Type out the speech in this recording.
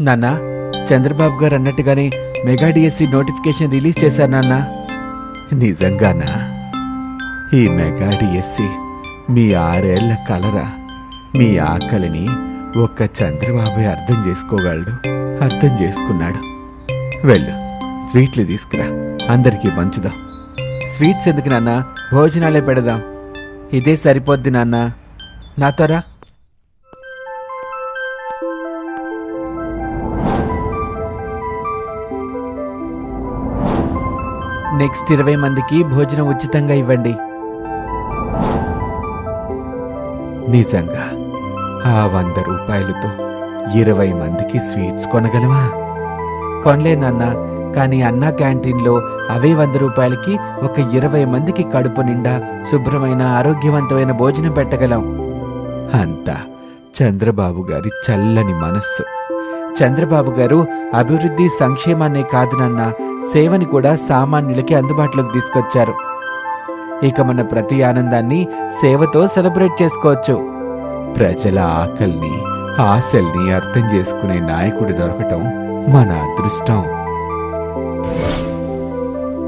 నాన్న చంద్రబాబు గారు అన్నట్టుగానే మెగా డిఎస్సి నోటిఫికేషన్ రిలీజ్ చేశారు నాన్న. నిజంగానా? ఈ మెగా డిఎస్సి మీ ఆరేళ్ళ కలరా మీ ఆకలిని ఒక్క చంద్రబాబు అర్థం చేసుకోగలడు అర్థం చేసుకున్నాడు. వెళ్ళు స్వీట్లు తీసుకురా అందరికీ పంచుదాం స్వీట్స్ ఎందుకు నాన్న? భోజనాలే పెడదాం. ఇదే సరిపోద్ది నాన్న. నాతోరా? నెక్స్ట్ ఇరవై మందికి భోజనం ఉచితంగా ఇవ్వండి. నిజంగా ఆ వంద రూపాయలతో ఇరవై మందికి స్వీట్స్ కొనగలవా కొనలేనన్నా కానీ అన్నా క్యాంటీన్లో అవే వంద రూపాయలకి ఒక ఇరవై మందికి కడుపు నిండా శుభ్రమైన ఆరోగ్యవంతమైన భోజనం పెట్టగలం. అంతా చంద్రబాబు గారి చల్లని మనస్సు. చంద్రబాబు గారు అభివృద్ధి సంక్షేమాన్నే కాదునన్నా సేవని కూడా సామాన్యులకి అందుబాటులోకి తీసుకొచ్చారు. ఇక మన ప్రతి ఆనందాన్ని సేవతో సెలబ్రేట్ చేసుకోవచ్చు. ప్రజల ఆకల్ని ఆశల్ని అర్థం చేసుకునే నాయకుడు దొరకటం మన అదృష్టం.